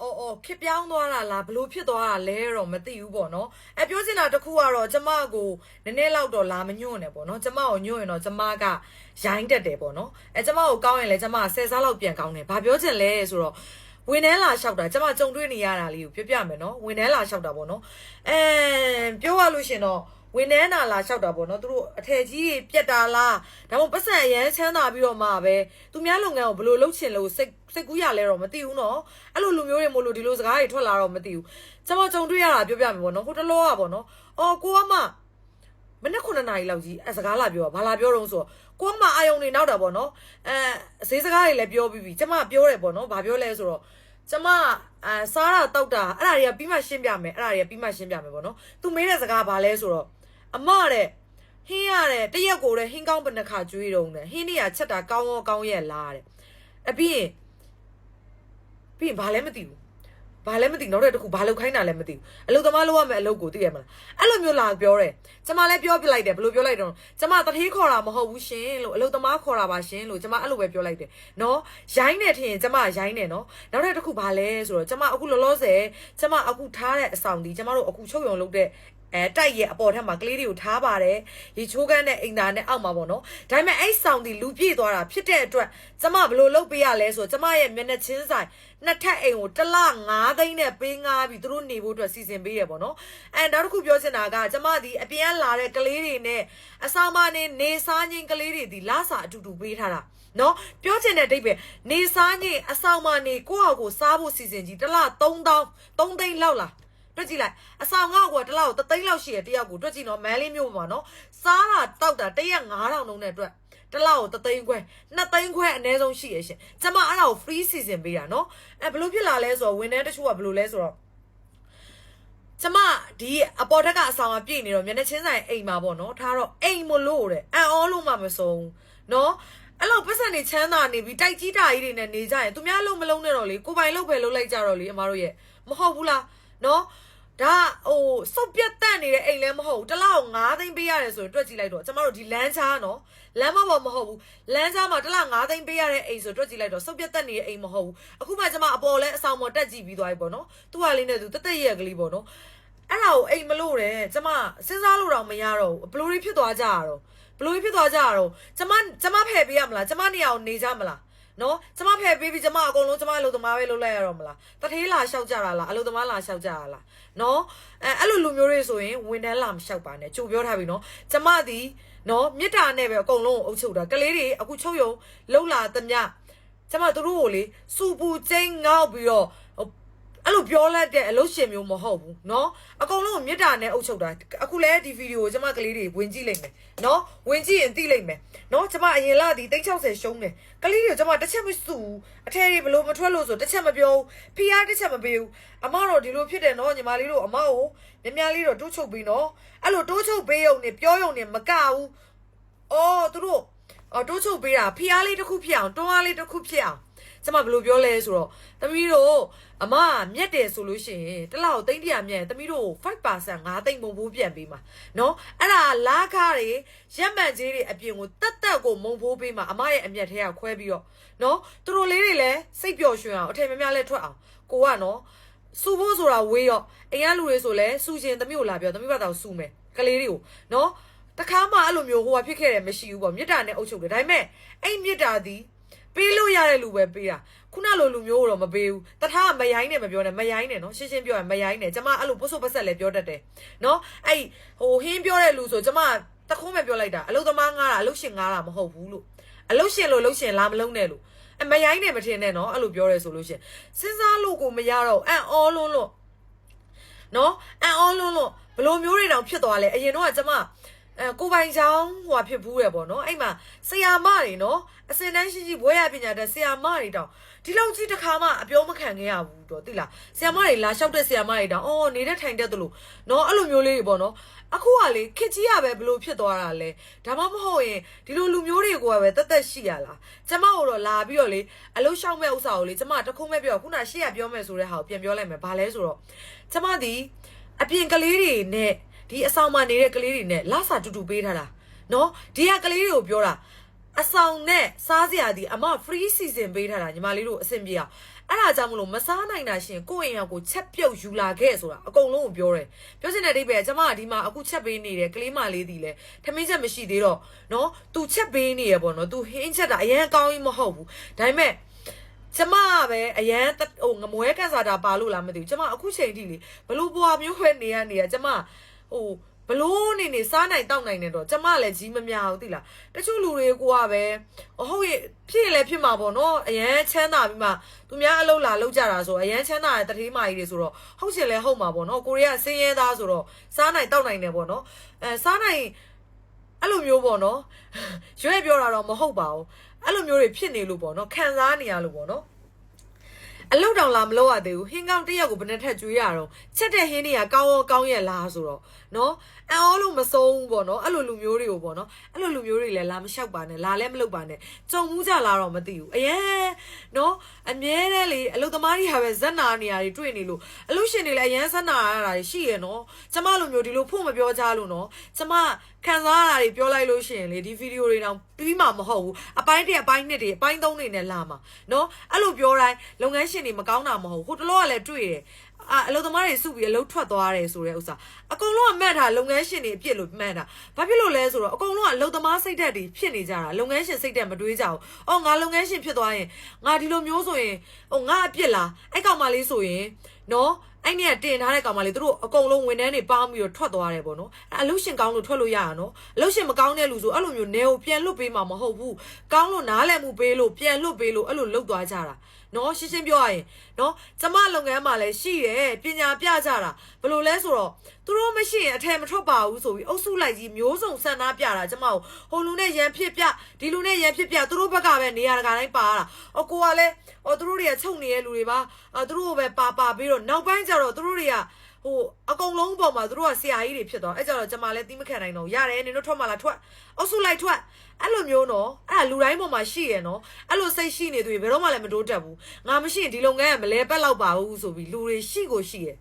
အော်အော်ခစ်ပြောင်းသွားတာလားဘလို့ဖြစ်သွားတာလဲတော့မသိဘူးပေါ့နော်အဲပြောချင်တာတစ်ခုကတော့ကျမကိုနည်းနည်းလောက်တော့လာမညွန့်နဲ့ပေါ့နော်ကျမကိုညွန့်ရင်တော့ကျမကရိုင်းတက်တယ်ပေါ့နော်အဲကျမကိုကောင်းရင်လည်းကျမဆယ်စားလောက်ပြန်ကောင်းတယ်ဘာပြောချင်လဲဆိုတော့ဝင်နှဲလာလျှောက်တာကျမကြုံတွေ့နေရတာလေးကိုပြောပြမယ်နော်ဝင်နှဲလာလျှောက်တာပေါ့နော်အဲပြောရလို့ရှရင်တော့ ဝင်နှဲနာလာလျှောက်တာပေါ့နော်သူတို့အထယ်ကြီးကြီးပြက်တာလားဒါမှမဟုတ်ပတ်စံအရန်ချမ်းသာပြီးတော့မှပဲသူများလုပ်ငန်းကိုဘယ်လိုလုပ်ချင်လို့စိတ်စိတ်ကူးရလဲတော့မသိဘူးနော်အဲ့လိုလူမျိုးတွေမို့လို့ဒီလိုစကားတွေထွက်လာတော့မသိဘူးကျမကြုံတွေ့ရတာပြောပြမယ်ပေါ့နော်ဟိုတလောကပေါ့နော်အော်ကိုကမှမနေ့9နာရီလောက်ကြီးအဲစကားလာပြောတာဘာလာပြောတော့ဆိုတော့ကိုကမှအာယုံနေနောက်တာပေါ့နော်အဲဈေးစကားတွေလည်းပြောပြီးပြီကျမပြောတယ်ပေါ့နော်ဘာပြောလဲဆိုတော့ကျမအဲစားတာတောက်တာအဲ့ဒါတွေကပြီးမှရှင်းပြမယ်အဲ့ဒါတွေကပြီးမှရှင်းပြမယ်ပေါ့နော်သူမေးတဲ့စကားဘာလဲဆိုတော့ အမတဲ့ဟင်းရတဲ့တရက်ကိုတဲ့ဟင်းကောင်းဘယ်နှခါကျွေးတုံးတဲ့ဟင်းနေရချက်တာကောင်းရောကောင်းရဲ့လားတဲ့အပြီးရင်ပြီးရင်ဘာလဲမသိဘူးဘာလဲမသိနောက်တဲ့တစ်ခုဘာလုပ်ခိုင်းတာလဲမသိဘူးအလုပ်သမားလုပ်ရမယ့်အလုပ်ကိုသိရမလားအဲ့လိုမျိုးလာပြောတယ်ကျမလည်းပြောပြလိုက်တယ်ဘယ်လိုပြောလိုက်တော့ကျမတထေးခေါ်တာမဟုတ်ဘူးရှင်လို့အလုပ်သမားခေါ်တာပါရှင်လို့ကျမအဲ့လိုပဲပြောလိုက်တယ်နော်ရိုင်းနေထင်ရင်ကျမရိုင်းနေနော်နောက်တဲ့တစ်ခုဘာလဲဆိုတော့ကျမအခုလောလောဆယ်ကျမအခုထားတဲ့အဆောင်ဒီကျမတို့အခုချုပ်ရုံလုပ်တဲ့ အဲတိုက်ရဲ့အပေါ်ထက်မှာကလေးတွေကိုထားပါတယ်ရေချိုးကန်းနဲ့အိမ်သားနဲ့အောက်မှာပေါ့နော်ဒါပေမဲ့အဲ့ဆောင်ဒီလူပြည့်သွားတာဖြစ်တဲ့အတွက်ကျမဘယ်လိုလုပ်ပေးရလဲဆိုတော့ကျမရဲ့မျက်နှာချင်းဆိုင်နှစ်ထပ်အိမ်ကိုတစ်လ9သိန်းနဲ့ပေးငားပြီးသူတို့နေဖို့အတွက်စီစဉ်ပေးရပေါ့နော်အဲနောက်တစ်ခုပြောချင်တာကကျမဒီအပြင်ကလာတဲ့ကလေးတွေနဲ့အဆောင်မနေနေစားချင်းကလေးတွေဒီလစာအတူတူပေးထားတာနော်ပြောချင်တဲ့အဓိပ္ပာယ်နေစားချင်းအဆောင်မနေကိုယ့်ဟာကိုယ်စားဖို့စီစဉ်ကြီးတစ်လ3000 3သိန်းလောက်လား တွက်ကြည့်လိုက်အဆောင်ငေါ့ကွာတစ်လောက်တသိန်းလောက်ရှိရတယောက်ကိုတွက်ကြည့်နော်မန်းလေးမျိုးပါနော်စားတာတောက်တာတရက်9000လုံးနဲ့အတွက်တစ်လောက်ကိုတသိန်းခွဲနှစ်သိန်းခွဲအနည်းဆုံးရှိရရှင်ကျမအဲ့ဒါကို free season ပေးတာနော်အဲဘလို့ဖြစ်လာလဲဆိုတော့ဝန်ထမ်းတချို့ကဘလို့လဲဆိုတော့ကျမဒီအပေါ်ထက်ကအဆောင်အပြည့်နေတော့မျက်နှာချင်းဆိုင်အိမ်မှာပေါ့နော်ထားတော့အိမ်မလို့တဲ့အန်အောလို့မှမဆုံးနော်အဲ့လိုပတ်စံနေချမ်းသာနေပြီးတိုက်ကြီးတာကြီးတွေနဲ့နေကြရင်သူများလုံးမလုံးနဲ့တော့လေကိုပိုင်လုံးပဲလုံးလိုက်ကြတော့လေအမတို့ရဲ့မဟုတ်ဘူးလားနော် ဒါဟိုစုပ်ပြတ်တက်နေတဲ့အိမ်လည်းမဟုတ်ဘူးတစ်လောက်9သိန်းပေးရတယ်ဆိုရင်တွက်ကြည့်လိုက်တော့ကျမတို့ဒီလမ်းချားနော်လမ်းမပေါ်မဟုတ်ဘူးလမ်းချားမှာတစ်လောက်9သိန်းပေးရတဲ့အိမ်ဆိုတွက်ကြည့်လိုက်တော့စုပ်ပြတ်တက်နေတဲ့အိမ်မဟုတ်ဘူးအခုမှကျမအပေါ်လဲအဆောင်ပေါ်တက်ကြည့်ပြီးသွားပြီပေါ့နော်သူ့ဟာလေးနဲ့သူတက်တက်ရက်ကလေးပေါ့နော်အဲ့ဒါကိုအိမ်မလို့တယ်ကျမစဉ်းစားလို့တော့မရတော့ဘူးဘလို့ဖြစ်သွားကြရတော့ဘလို့ဖြစ်သွားကြရတော့ကျမကျမဖယ်ပေးရမလားကျမနေအောင်နေကြမလား နော်ကျမဖယ်ပေးပြီးကျမအကုန်လုံးကျမအလုပ်သမားပဲလုပ်လိုက်ရတော့မလားတထေးလာလျှောက်ကြတာလားအလုပ်သမားလာလျှောက်ကြတာလားနော်အဲအဲ့လိုလူမျိုးတွေဆိုရင်ဝန်ထမ်းလာမလျှောက်ပါနဲ့ကြိုပြောထားပြီနော်ကျမသည်နော်မြစ်တာနဲ့ပဲအကုန်လုံးကိုအုပ်ချုပ်တာကလေးတွေအခုချုပ်ယုံလှုပ်လာသမျှကျမတို့ကိုလေစူပူကျင်းငေါက်ပြီးတော့ဟို အဲ့လိုပြောလိုက်တဲ့အလုပ်ရှင်မျိုးမဟုတ်ဘူးเนาะအကုန်လုံးကိုမြစ်တာနဲ့အုပ်ချုပ်တာအခုလဲဒီဗီဒီယိုကိုကျမကလေးတွေဝင်ကြည့်လိုက်မယ်เนาะဝင်ကြည့်ရင်သိလိုက်မယ်เนาะကျမအရင်လာဒီ360ရှုံးတယ်ကလေးတွေကိုကျမတစ်ချက်မစူအထဲတွေဘလို့မထွက်လို့ဆိုတစ်ချက်မပြောဘူးဖီအားတစ်ချက်မပေးဘူးအမတော့ဒီလိုဖြစ်တယ်เนาะညီမလေးတို့အမကိုမြများလေးတော့တိုးချုပ်ပြီးเนาะအဲ့လိုတိုးချုပ်ပေးရုံနဲ့ပြောရုံနဲ့မကဘူးအော်သူတို့အော်တိုးချုပ်ပေးတာဖီအားလေးတစ်ခုဖြစ်အောင်တွန်းအားလေးတစ်ခုဖြစ်အောင် ကျမဘယ်လိုပြောလဲဆိုတော့သမီးတို့အမမြက်တယ်ဆိုလို့ရှိရင်တစ်လောက်သိန်းတရာမြက်ရင်သမီးတို့5% 5သိန်းမုံဖိုးပြန်ပေးမှာနော်အဲ့ဒါလာကားတွေရက်မှန်ကြီးတွေအပြင်ကိုတက်တက်ကိုမုံဖိုးပေးမှာအမရဲ့အမျက်ထဲကခွဲပြီးတော့နော်သူတို့လေးတွေလည်းစိတ်ပျော်ရွှင်အောင်အထည်များများလည်းထွက်အောင်ကိုကနော်စူဖို့ဆိုတာဝေးရောအိမ်ကလူတွေဆိုလဲစူရှင်သမီးကိုလာပြောသမီးဘက်တော့စူမယ်ကလေးတွေကိုနော်တခါမှအဲ့လိုမျိုးဟိုကဖြစ်ခဲ့တယ်မရှိဘူးပေါ့မြစ်တာနဲ့အုပ်ချုပ်တယ်ဒါပေမဲ့အဲ့မြစ်တာဒီ ပေးလို့ရတဲ့လူပဲပေးတာခုနလိုလူမျိုးတော့မပေးဘူးတထားကမရိုင်းနဲ့မပြောနဲ့မရိုင်းနဲ့နော်ရှင်းရှင်းပြောရင်မရိုင်းနဲ့ကျမအဲ့လိုပုတ်ဆုပ်ပတ်ဆက်လည်းပြောတတ်တယ်နော်အဲ့ဟိုဟင်းပြောတဲ့လူဆိုကျမတခုံးပဲပြောလိုက်တာအလုသမားငားတာအလုရှင်ငားတာမဟုတ်ဘူးလို့အလုရှင်လို့လုရှင်လာမလုံးနဲ့လို့အမရိုင်းနဲ့မထင်နဲ့နော်အဲ့လိုပြောရဲဆိုလို့ရှင်စဉ်းစားလို့ကိုမရတော့အံ့ဩလုံးလို့နော်အံ့ဩလုံးလို့ဘလိုမျိုးတွေတောင်ဖြစ်သွားလဲအရင်တော့ကကျမ အဲကိုပိုင်ချောင်းဟိုဟာဖြစ်ဘူးရပေါ့နော်အဲ့မှာဆရာမတွေနော်အစင်တန်းရှိရှိဘွဲရပညာတဲ့ဆရာမတွေတောင်ဒီလောက်ကြီးတစ်ခါမှအပြောမခံခဲ့ရဘူးတော့သိလားဆရာမတွေလာလျှောက်တဲ့ဆရာမတွေတောင်အော်နေတဲ့ထိုင်တဲ့သူလို့နော်အဲ့လိုမျိုးလေးတွေပေါ့နော်အခုကလေခစ်ကြီးရပဲဘလို့ဖြစ်သွားတာလဲဒါမှမဟုတ်ရင်ဒီလိုလူမျိုးတွေကပဲတက်တက်ရှိရလားကျမတို့တော့လာပြီးတော့လေအလုံးရှောက်မဲ့ဥစ္စာကိုလေကျမတခုံးမဲ့ပြောခုနရှေ့ကပြောမဲ့ဆိုတဲ့ဟာကိုပြန်ပြောလိုက်မယ်ဘာလဲဆိုတော့ကျမဒီအပြင်ကလေးတွေနဲ့ ဒီအဆောင်မှာနေတဲ့ကလေးတွေနဲ့လဆာတူတူပေးထားတာနော်ဒီကကလေးတွေကိုပြောတာအဆောင်နဲ့စားစရာဒီအမ free season ပေးထားတာညီမလေးတို့အဆင်ပြေအောင်အဲ့ဒါကြောင့်မလို့မစားနိုင်တာရှင်ကိုယ့်အိမ်ရောက်ကိုချက်ပြုတ်ယူလာခဲ့ဆိုတာအကုန်လုံးကိုပြောတယ်ပြောချင်တဲ့အဓိပ္ပာယ်ကကျမကဒီမှာအခုချက်ပေးနေတယ်ကလေးမလေးဒီလေထမင်းချက်မရှိသေးတော့နော် तू ချက်ပေးနေရပေါ့နော် तू ဟင်းချက်တာအရင်ကောင်းကြီးမဟုတ်ဘူးဒါပေမဲ့ကျမကပဲအရန်တက်ဟိုငမွဲကန်စာတာပါလို့လားမသိဘူးကျမအခုချိန်ထိလေဘလို့ဘွားမျိုးပဲနေရနေရကျမ ဟိုဘလို့နေနေစားနိုင်တောက်နိုင်နေတော့ကျမလည်းကြီးမများဘူးသိလားတချို့လူတွေကိုကပဲဟုတ်ရဲ့ဖြစ်လည်းဖြစ်မှာပေါ့နော်အရန်ချမ်းသာပြီးမှသူများအလုပ်လာလုပ်ကြတာဆိုအရန်ချမ်းသာတဲ့တတိမာကြီးတွေဆိုတော့ဟုတ်ရှင်လည်းဟုတ်မှာပေါ့နော်ကိုရီးယားဆင်းရဲသားဆိုတော့စားနိုင်တောက်နိုင်တယ်ပေါ့နော်အဲစားနိုင်အဲ့လိုမျိုးပေါ့နော်ရွေးပြောတာတော့မဟုတ်ပါဘူးအဲ့လိုမျိုးတွေဖြစ်နေလို့ပေါ့နော်ခံစားနေရလို့ပေါ့နော် အလုတ်တောင်လာမလို့ရသေးဘူးဟင်းကောင်းတစ်ယောက်ကိုဘယ်နဲ့ထက်ကျွေးရတော့ချက်တဲ့ဟင်းတွေကကောင်းရောကောင်းရဲ့လားဆိုတော့နော်အန်အောလို့မဆုံးဘူးပေါ့နော်အဲ့လိုလူမျိုးတွေကိုပေါ့နော်အဲ့လိုလူမျိုးတွေလည်းလာမလျှောက်ပါနဲ့လာလည်းမလုပ်ပါနဲ့ကြုံမှုကြလာတော့မသိဘူးအရင်နော်အမြဲတမ်းလေအလုတ်သမားတွေကပဲဇက်နာနေရာတွေတွေ့နေလို့အလုရှင်တွေလည်းအရင်ဇက်နာရတာတွေရှိရနော်ကျမလိုမျိုးဒီလိုဖို့မပြောကြလို့နော်ကျမ ခံစားရတာတွေပြောလိုက်လို့ရှိရင်လေဒီဗီဒီယိုတွေတောင်ပြီးမှမဟုတ်ဘူးအပိုင်းတစ်အပိုင်းနှစ်တွေအပိုင်းသုံးတွေနဲ့လာမှာနော်အဲ့လိုပြောတိုင်းလုပ်ငန်းရှင်တွေမကောင်းတာမဟုတ်ဘူးဟိုတလောကလည်းတွေ့တယ်အာအလုပ်သမားတွေစုပြီးအလုပ်ထွက်သွားတယ်ဆိုတဲ့ဥစ္စာအကုန်လုံးကမှတ်တာလုပ်ငန်းရှင်တွေအပြစ်လို့မှတ်တာဘာဖြစ်လို့လဲဆိုတော့အကုန်လုံးကအလုပ်သမားစိတ်ဓာတ်တွေဖြစ်နေကြတာလုပ်ငန်းရှင်စိတ်ဓာတ်မတွေးကြဘူးအော်ငါလုပ်ငန်းရှင်ဖြစ်သွားရင်ငါဒီလိုမျိုးဆိုရင်ဟိုငါအပြစ်လားအဲ့ကောင်မလေးဆိုရင် နော်အဲ့နဲ့တင်ထားတဲ့ကောင်မလေးသူတို့အကုန်လုံးဝန်ထမ်းတွေပေါင်းပြီးတော့ထွက်သွားတယ်ပေါ့နော်အဲ့အလုရှင်ကောင်းလို့ထွက်လို့ရအောင်နော်အလုရှင်မကောင်းတဲ့လူဆိုအဲ့လိုမျိုးနေကိုပြန်လွတ်ပေးမှာမဟုတ်ဘူးကောင်းလို့နားလည်မှုပေးလို့ပြန်လွတ်ပေးလို့အဲ့လိုလှုပ်သွားကြတာနော်ရှင်းရှင်းပြောရရင်နော်ကျမလုပ်ငန်းမှာလည်းရှိတယ်ပညာပြကြတာဘယ်လိုလဲဆိုတော့သူတို့မရှိရင်အထယ်မထွက်ပါဘူးဆိုပြီးအုပ်စုလိုက်ကြီးမျိုးစုံဆန္ဒပြတာကျမကိုဟိုလူနဲ့ရန်ဖြစ်ပြဒီလူနဲ့ရန်ဖြစ်ပြသူတို့ဘက်ကပဲနေရာတကာတိုင်းပါတာအကိုကလည်းအော်သူတို့တွေကချုပ်နေတဲ့လူတွေပါအဲသူတို့ကိုပဲပါပါပြီးတော့နောက်ပိုင်းကျတော့သူတို့တွေကဟိုအကုန်လုံးပေါ်မှာသူတို့ကဆရာကြီးတွေဖြစ်သွားအဲ့ကြတော့ကျမလည်းတီးမခံနိုင်တော့ဘူးရတယ်နင်တို့ထွက်မှလာထွက်အုပ်စုလိုက်ထွက်အဲ့လိုမျိုးနော်အဲ့ဒါလူတိုင်းပေါ်မှာရှိရယ်နော်အဲ့လိုစိတ်ရှိနေသူတွေဘယ်တော့မှလည်းမတိုးတက်ဘူးငါမရှိရင်ဒီလုပ်ငန်းကမလဲပတ်တော့ပါဘူးဆိုပြီးလူတွေရှိကိုရှိရယ်